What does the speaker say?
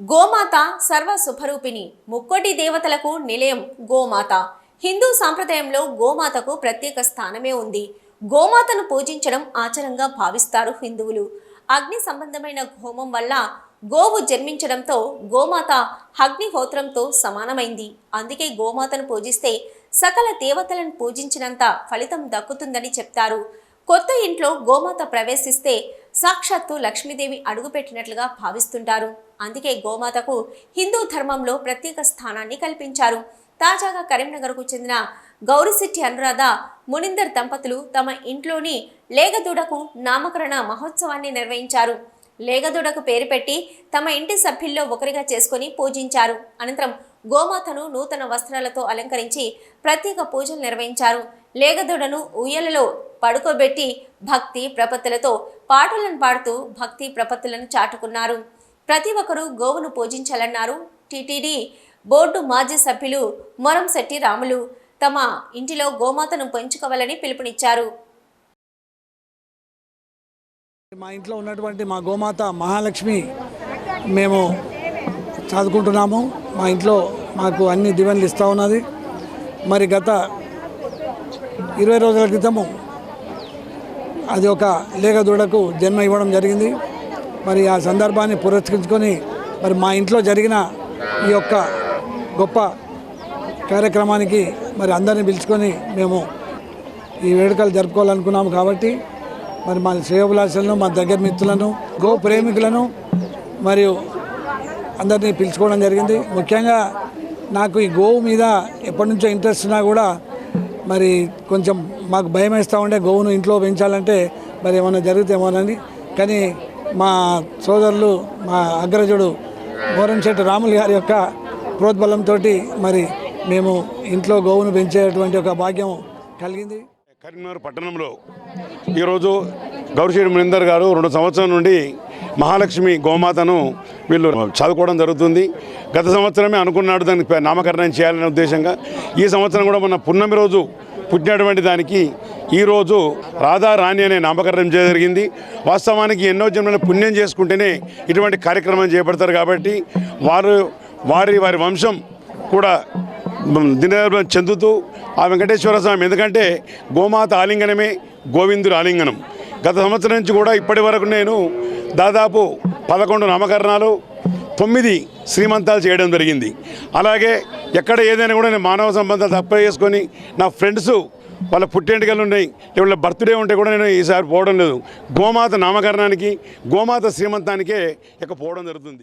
గోమాత సర్వ శుభరూపిణి. ముక్కోటి దేవతలకు నిలయం గోమాత. హిందూ సాంప్రదాయంలో గోమాతకు ప్రత్యేక స్థానమే ఉంది. గోమాతను పూజించడం ఆచారంగా భావిస్తారు హిందువులు. అగ్ని సంబంధమైన హోమం వల్ల గోవు జన్మించడంతో గోమాత అగ్నిహోత్రంతో సమానమైంది. అందుకే గోమాతను పూజిస్తే సకల దేవతలను పూజించినంత ఫలితం దక్కుతుందని చెప్తారు. కొత్త ఇంట్లో గోమాత ప్రవేశిస్తే సాక్షాత్తు లక్ష్మీదేవి అడుగుపెట్టినట్లుగా భావిస్తుంటారు. అందుకే గోమాతకు హిందూ ధర్మంలో ప్రత్యేక స్థానాన్ని కల్పించారు. తాజాగా కరీంనగర్కు చెందిన గౌరిశెట్టి అనురాధ మునిందర్ దంపతులు తమ ఇంట్లోని లేగదూడకు నామకరణ మహోత్సవాన్ని నిర్వహించారు. లేగదూడకు పేరు పెట్టి తమ ఇంటి సభ్యుల్లో ఒకరిగా చేసుకుని పూజించారు. అనంతరం గోమాతను నూతన వస్త్రాలతో అలంకరించి ప్రత్యేక పూజలు నిర్వహించారు. లేగదూడను ఉయ్యలలో పడుకోబెట్టి భక్తి ప్రపత్తులతో పాటలను పాడుతూ భక్తి ప్రపత్తులను చాటుకున్నారు. ప్రతి ఒక్కరూ గోవును పూజించాలన్నారు. టీటీడీ బోర్డు మాజీ సభ్యులు మొరంశెట్టి రాములు తమ ఇంటిలో గోమాతను పెంచుకోవాలని పిలుపునిచ్చారు. మా ఇంట్లో ఉన్నటువంటి మా గోమాత మహాలక్ష్మి మేము చదువుకుంటున్నాము. మా ఇంట్లో మాకు అన్ని దివెనలు ఇస్తూ ఉన్నది. మరి గత ఇరవై రోజుల క్రితము అది ఒక లేగ దూడకు జన్మ ఇవ్వడం జరిగింది. మరి ఆ సందర్భాన్ని పురస్కరించుకొని మరి మా ఇంట్లో జరిగిన ఈ యొక్క గొప్ప కార్యక్రమానికి మరి అందరిని పిలుచుకొని మేము ఈ వేడుకలు జరుపుకోవాలనుకున్నాము కాబట్టి మరి మా శ్రేయోభిలాషులను మా దగ్గర మిత్రులను గో ప్రేమికులను మరియు అందరినీ పిలుచుకోవడం జరిగింది. ముఖ్యంగా నాకు ఈ గోవు మీద ఎప్పటి నుంచో ఇంట్రెస్ట్ ఉన్నా కూడా మరి కొంచెం మాకు భయం వేస్తూ ఉండే గోవును ఇంట్లో పెంచాలంటే మరి ఏమైనా జరుగుతామోనని కానీ మా సోదరులు మా అగ్రజుడు మోరంశెట్టి రాములు గారి యొక్క ప్రోద్బలంతో మరి మేము ఇంట్లో గోవును పెంచేటువంటి ఒక భాగ్యం కలిగింది. కరీంనగర్ పట్టణంలో ఈరోజు గౌరిశేడి మునిందర్ గారు రెండు సంవత్సరాల నుండి మహాలక్ష్మి గోమాతను వీళ్ళు చదువుకోవడం జరుగుతుంది. గత సంవత్సరమే అనుకున్నాడు దానికి నామకరణం చేయాలనే ఉద్దేశంగా. ఈ సంవత్సరం కూడా మన పున్నమి రోజు పుట్టినటువంటి దానికి ఈరోజు రాధా రాణి అనే నామకరణం జరిగింది. వాస్తవానికి ఎన్నో జన్మల పుణ్యం చేసుకుంటేనే ఇటువంటి కార్యక్రమం చేపడతారు కాబట్టి వారు వారి వారి వంశం కూడా దినదర్భం చెందుతూ ఆ వెంకటేశ్వర స్వామి. ఎందుకంటే గోమాత ఆలింగనమే గోవిందుడు ఆలింగనం. గత సంవత్సరం నుంచి కూడా ఇప్పటి వరకు నేను దాదాపు పదకొండు నామకరణాలు తొమ్మిది శ్రీమంతాలు చేయడం జరిగింది. అలాగే ఎక్కడ ఏదైనా కూడా నేను మానవ సంబంధాలు తప్ప చేసుకొని నా ఫ్రెండ్స్ వాళ్ళ పుట్టెంటికలు ఉన్నాయి వాళ్ళ బర్త్డే ఉంటే కూడా నేను ఈసారి పోవడం లేదు. గోమాత నామకరణానికి గోమాత శ్రీమంతానికే ఇక పోవడం జరుగుతుంది.